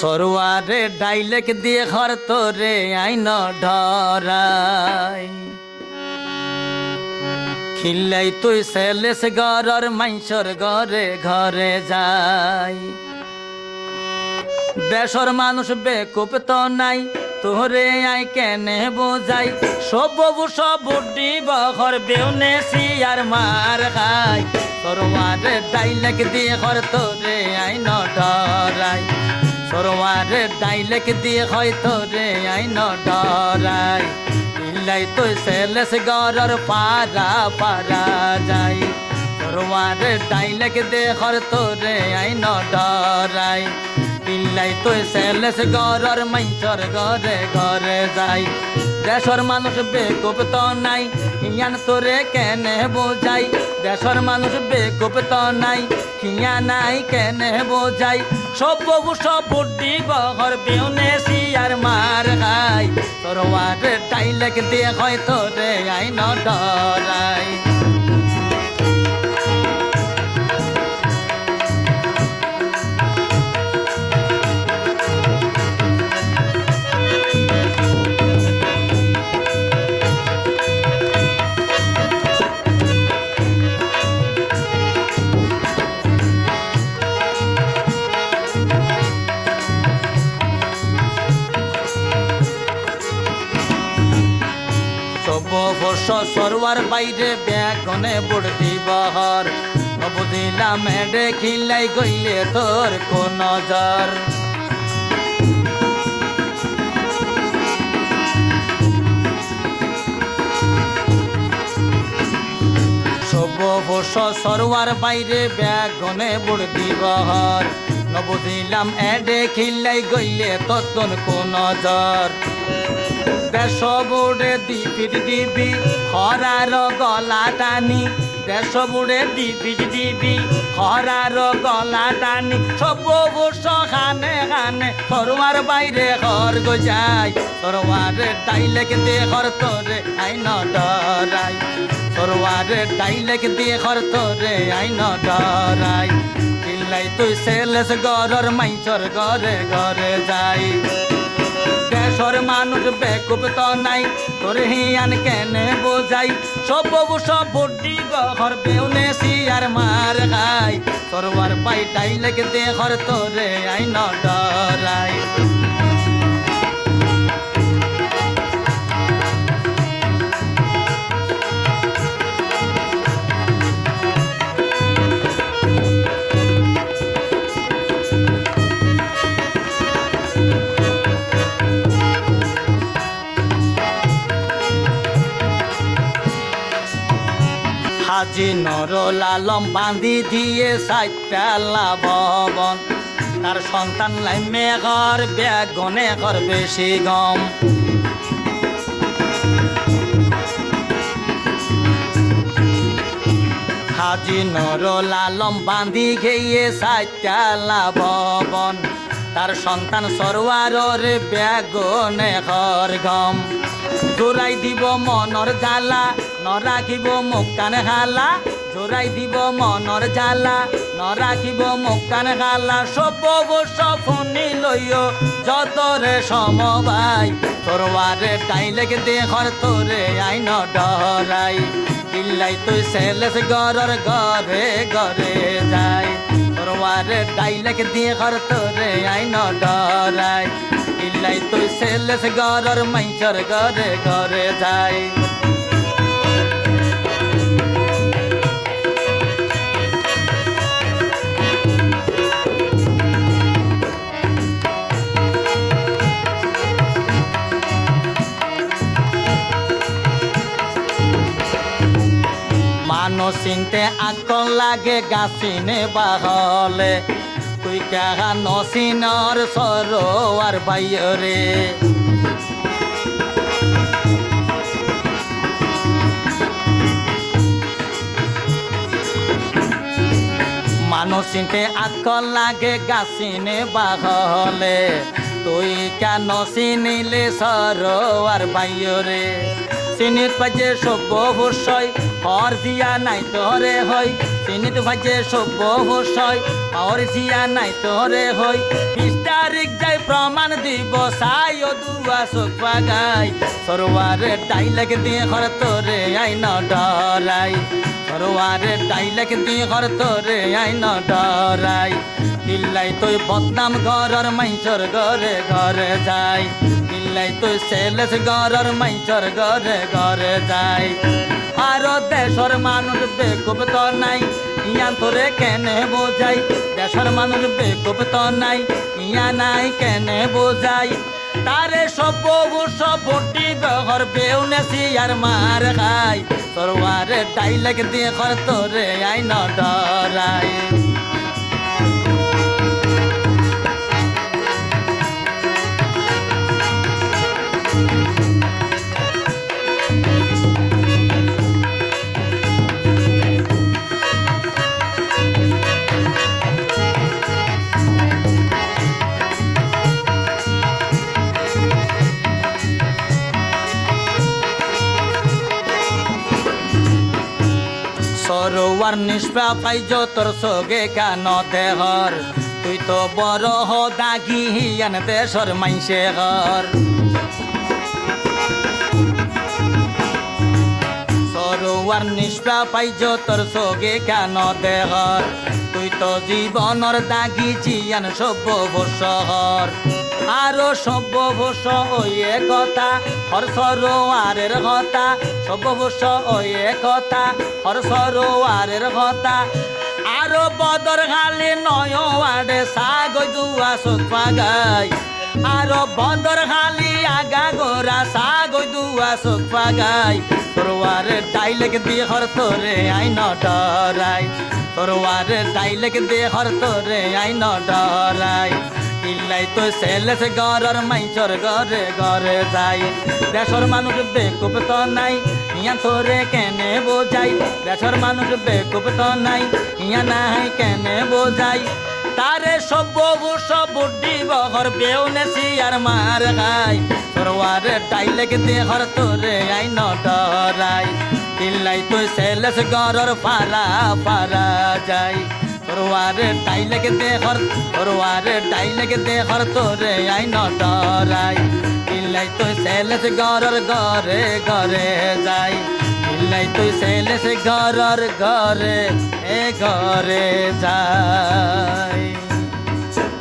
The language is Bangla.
সরুয়ারে ডাইলেক দিয়ে ঘর তোরে আইন ঢরাই। খিল্লাই তুই সেলেস গরর মাইসর ঘরে ঘরে যাই। দেশর মানুষ বেকুপ তো নাই, তোরে আই কেনে বোঝাই? সব সব বখর বেউনে সিয়ার মার খাই। সরোয়ারে ডাইলেক দিয়ে ঘর তোরে আই ন ডরাই সরোয়ারে ডাইলেক দিয়ে হয় তোরে আই ন ডরাই। ইলাই তুই সেলেস গরর পারা পারা যাই। সরোয়ারে ডাইলেক দিয়ে ঘর তোরে আই ন ডরাই। পিল্লাই তুই সেলেস গরর মাইচর ঘরে ঘরে যাই। দেশর মানুষ বেকুপ তো নাই, ইয়ান তোরে কেনে বোঝাই? দেশর মানুষ বেকুপ তো নাই কিয়া নাই, কেনে বোঝাই? সব বহু সব বুদ্ধি বহর বিউনে সিয়ার মার খাই তোর টাইলেক দিয়ে হয়তো রে আইন ডরাই। সরোয়ার বাইরে, ব্যাগনে বুড়তি বহর। বুঝিলাম মেডে খিলাই গইলে তোর কোন নজর। সব বর্ষ সরোয়ার বাইরে, ব্যাগনে বুড়তি বহর। নবুঝিলাম এডে খিলাই গইলে ততন কোন নজর। দেশ বুড়ে দিবির দিবি, খরার গলা টানি। দেশ বুড়ে দিবির দিবি, খরার গলা টানি। সব খানে খানে, সরোয়ার বাইরে ঘর গজাই সরোয়ারে ডাইলেক দিয়ে ঘর তোরে আইন ডরাই। সরোয়ারে ডাইলেক দিয়ে ঘর তোরে আইন ডরাই। চিল্লাই তুই সেলেস গরর মাইচর ঘরে ঘরে যাই। দেশর মানুষ বেকুব তো নাই, তোর হিয়ান কেনে বোঝাই? সব ববু সব বুড্ডি গহর বেউনে সিয়ার মার খাই বাইটাই লেগে দে ঘর তোরে আই ন ডরাই হাজি নর লালম বান্ধি দিয়ে সাইটালা ভবন তার সন্তান লাইমে ঘর বেগনে ঘর বেশি গম। হাজি নর লালম বান্ধি খেয়ে সাইটালা ভবন তার সন্তান সরোয়ারর বেগনে ঘর গম। জোরাই দিব মনর জ্বালা নরাখিব মুক্কান হালা জোরাই দিব মনর জ্বালা। নরাখিব মুক্কান হালা বর্ষ ফোনি লইও। যতরে সমবাই তোরবারে টাইলেকে দেহর তোরে আইন ডরাই পিল্লাই তুই সেলেস গরর ঘরে ঘরে যাই তোরবারে টাইলেকে দেহর তোরে আইন ডরাই পিল্লাই তুই সেলেস গরর মাইচর ঘরে ঘরে যাই মানুষ চিনতে আকল লাগে গাছিনে বাহলে। তুই কাহা নসিনর সরোয়ার বাইরে মানুষ আকল লাগে গাছিনে বাহলে। তুই কেন চিনিলে সরোয়ার বাইরে চিনিত পাজে সভ্য বসয় হর দিয়া নাই তোরে হই চিনিত ভাজে সভ্য বসয় হর দিয়া নাই তোরে হই বিশ তারিখ যাই দিব চাই ও দুয়া চোখ পাগাই সরোয়ারে ডাইলেক দিয়ে ঘর তোরে আইন ডরাই। সরোয়ারে ডাইলেক দিয়ে ঘর তোরে আইন ডরাই। কিল্লাই তুই বদনাম ঘরর মাইচর ঘরে ঘরে যাই। কিল্লাই তুই সেলেস ঘরর মাইচর ঘরে ঘরে যাই। আর দেশর মানুষ বেকুব তো নাই, ইয়ান তোরে কেনে বোঝাই? দেশর মানুষ বেকুব তো নাই, ইয়া নাই কেনে বোঝাই? তারে সব সব ভোটি বেহর বেউ নেছি আর মার খাই। সরওয়ারে ডাইলেক দিয়ে কর তোরে আই ন ডরাই। সরোয়ার নিষ্পা পাইজ তোর সগে কান দেহর। তুই তো বড় দাগি হিয়ান দেশর মাইসে ঘর। সরোয়ার নিষ্পা পাইজ তোর সগে কান দেহর? তুই তো জীবনর দাগি জিয়ান সব বসহর আরও সব বস ওয়ে কথা হর সরোয়ারের কথা সব বস ওয়ে কথা হর সরোয়ারের কথা আরও বদর খালি নয় আডে সাগই দুয়া সোফা গাই আরও বদর খালি গোরা সাগই দুয়া সোফা গাই সরোয়ারে ডাইলেক দিয়ে হর তোরে আই ন ডরাই সরোয়ারে ডাইলেক দিয়ে হর তোরে আই ন ডরাই ইল্লাই তো সেলেস গরর মাইচর ঘরে ঘরে যাই। দেশর মানুষ বেকুব তো নাই ইয়া তোরে কেনে বোঝাই। দেশর মানুষ বেকুব তো নাই ইয়া নাই কেনে বোঝাই। তারে সব সব বুদ্ধি বহর বেউ নেছি আর মার খাই। সরওয়ারে ডাইলেক দেহর তোরে আই ন ডরাই ইল্লাই তো সেলেস গরর ফারা ফারা যাই। সরোয়ারে ডাইলেক দেহর সরোয়ারে ডাইলেক দেহর তোরে আই ন ডরাই ইল্লাই তো সেলেস গরর ঘরে ঘরে যাই। ইল্লাই তো সেলেস গরর ঘরে এ ঘরে যাই।